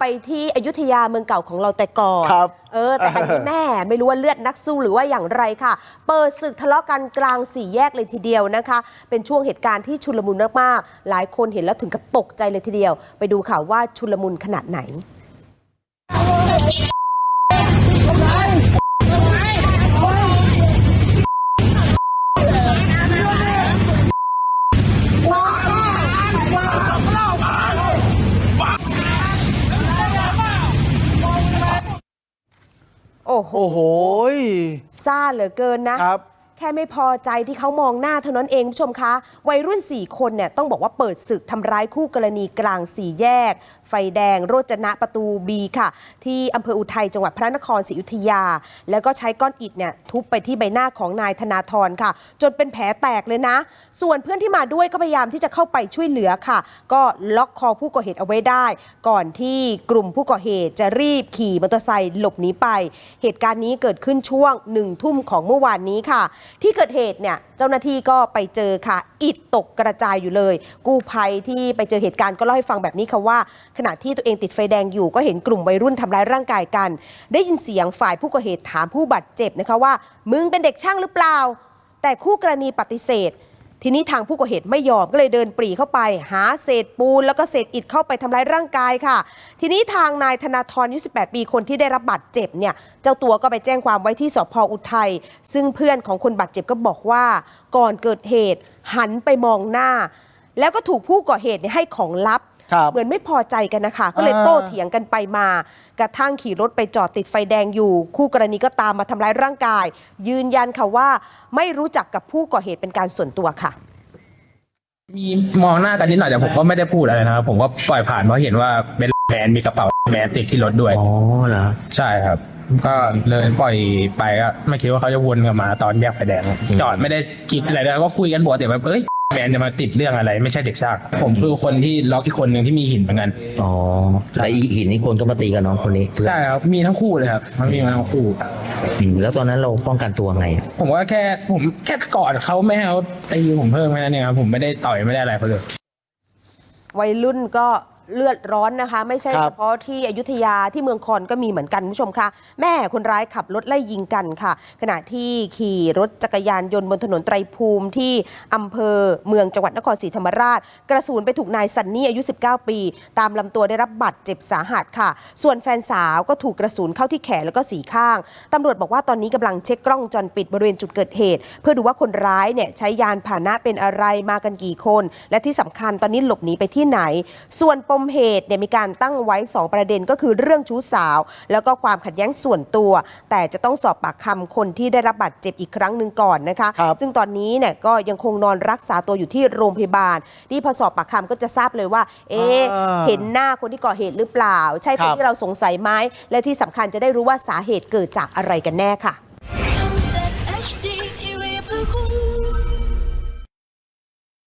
ไปที่อยุธยาเมืองเก่าของเราแต่ก่อนครับเออ แต่อันนี้แม่ไม่รู้ว่าเลือดนักสู้หรือว่าอย่างไรค่ะ เปิดศึกทะเลาะกันกลางสี่แยกเลยทีเดียวนะคะ เป็นช่วงเหตุการณ์ที่ชุลมุนมากๆ หลายคนเห็นแล้วถึงกับตกใจเลยทีเดียว ไปดูข่าวว่าชุลมุนขนาดไหน โอ้โหโอ้โหยซ่าเหลือเกินนะครับ แค่ไม่พอใจที่เขามองหน้าเท่านั้นเองผู้ชมคะ วัยรุ่น 4 คนเนี่ยต้องบอกว่าเปิดศึกทำร้ายคู่กรณีกลางสี่แยก ไฟแดง โรจนะประตูบีค่ะ ที่อำเภออุทัยจังหวัดพระนครศรีอยุธยา แล้วก็ใช้ก้อนอิฐเนี่ยทุบไปที่ใบหน้าของนายธนาธรค่ะ จนเป็นแผลแตกเลยนะ ส่วนเพื่อนที่มาด้วยก็พยายามที่จะเข้าไปช่วยเหลือค่ะ ก็ล็อกคอผู้ก่อเหตุเอาไว้ได้ ก่อนที่กลุ่มผู้ก่อเหตุจะรีบขี่มอเตอร์ไซค์หลบหนีไป เหตุการณ์นี้เกิดขึ้นช่วงหนึ่งทุ่มของเมื่อวานนี้ค่ะที่เกิดเหตุเนี่ยเจ้าหน้าที่ก็ไปเจอค่ะ อิฐตกกระจายอยู่เลย กู้ภัยที่ไปเจอเหตุการณ์ก็เล่าให้ฟังแบบนี้ค่ะว่า ขณะที่ตัวเองติดไฟแดงอยู่ก็เห็นกลุ่มวัยรุ่นทำร้ายร่างกายกัน ได้ยินเสียงฝ่ายผู้ก่อเหตุถามผู้บาดเจ็บนะคะว่า มึงเป็นเด็กช่างหรือเปล่า แต่คู่กรณีปฏิเสธ ทีนี้ทางผู้ก่อเหตุไม่ยอมก็เลยเดินปรีเข้าไป หาเศษปูนแล้วก็เศษอิฐเข้าไปทำร้ายร่างกายค่ะ ทีนี้ทางนายธนาธรอายุ18 ปีคนที่ได้รับบาดเจ็บเนี่ยเจ้าตัวก็ไปแจ้งความไว้ที่สพอุทัยซึ่งเพื่อนของคนบาดเจ็บก็บอกว่า ก่อนเกิดเหตุหันไปมองหน้า แล้วก็ถูกผู้ก่อเหตุให้ของลับ เหมือนไม่พอใจกันนะคะ ก็เลยอ่าโต้เถียงกันไปมา กระทั่งขี่รถไปจอดติดไฟแดงอยู่ คู่กรณีก็ตามมาทำร้ายร่างกาย ยืนยันค่ะว่าไม่รู้จักกับผู้ก่อเหตุเป็นการส่วนตัวค่ะ มีมองหน้ากันนิดหน่อยแต่ผมก็ไม่ได้พูดอะไรนะครับ ผมก็ปล่อยผ่านเพราะเห็นว่าเป็นแมนมีกระเป๋าแมนติดที่รถด้วยอ๋อเหรอใช่ครับก็เลยปล่อยไปก็ไม่คิดว่าเขาจะวนกลับมาตอนแยกไฟแดงจอดไม่ได้คิดอะไรเลยก็คุยกันปกติแบบเอ้ย แมนจะมาติดเรื่องอะไร ไม่ใช่เด็กช่างผมคือคนที่ล็อกอีกคนหนึ่งที่มีหินเหมือนกัน อ๋อแล้วอีหินนี่คนก็มาตีกับน้องคนนี้เพื่อนใช่ครับ มีทั้งคู่เลยครับ มันมีมาทั้งคู่ อืมแล้วตอนนั้นเราป้องกันตัวไง ผมว่าแค่ผมแค่กอดเขาไม่ให้เขาตีผมเพิ่มแค่นั้นเองครับผมไม่ได้ต่อยไม่ได้อะไรเขาเลย วัยรุ่นก็ เลือดร้อนนะคะ ไม่ใช่ครับเฉพาะที่อยุธยาที่เมืองคอนก็มีเหมือนกันคุณผู้ชมคะแม่คนร้ายขับรถไล่ยิงกันค่ะ ขณะที่ขี่รถจักรยานยนต์บนถนนไตรภูมิที่อำเภอเมืองจังหวัดนครศรีธรรมราช กระสุนไปถูกนายสันนี่อายุ 19 ปี ตามลำตัวได้รับบาดเจ็บสาหัสค่ะ ส่วนแฟนสาวก็ถูกกระสุนเข้าที่แขนแล้วก็สีข้างตำรวจบอกว่าตอนนี้กำลังเช็คกล้องวงจรปิดบริเวณจุดเกิดเหตุ เพื่อดูว่าคนร้ายเนี่ยใช้ยานพาหนะเป็นอะไรมากันกี่คน และที่สำคัญตอนนี้หลบหนีไปที่ไหน ส่วนปมเหตุเนี่ยมีการตั้งไว้ 2 ประเด็นก็คือเรื่องชู้สาว แล้วก็ความขัดแย้งส่วนตัว แต่จะต้องสอบปากคำคนที่ได้รับบาดเจ็บอีกครั้งหนึ่งก่อนนะคะครับซึ่งตอนนี้เนี่ยก็ยังคงนอนรักษาตัวอยู่ที่โรงพยาบาลที่พอสอบปากคำก็จะทราบเลยว่า เอ๊ะอ่าเห็นหน้าคนที่ก่อเหตุหรือเปล่า ใช่คครันบที่เราสงสัยไหมและที่สำคัญจะได้รู้ว่าสาเหตุเกิดจากอะไรกันแน่ค่ะ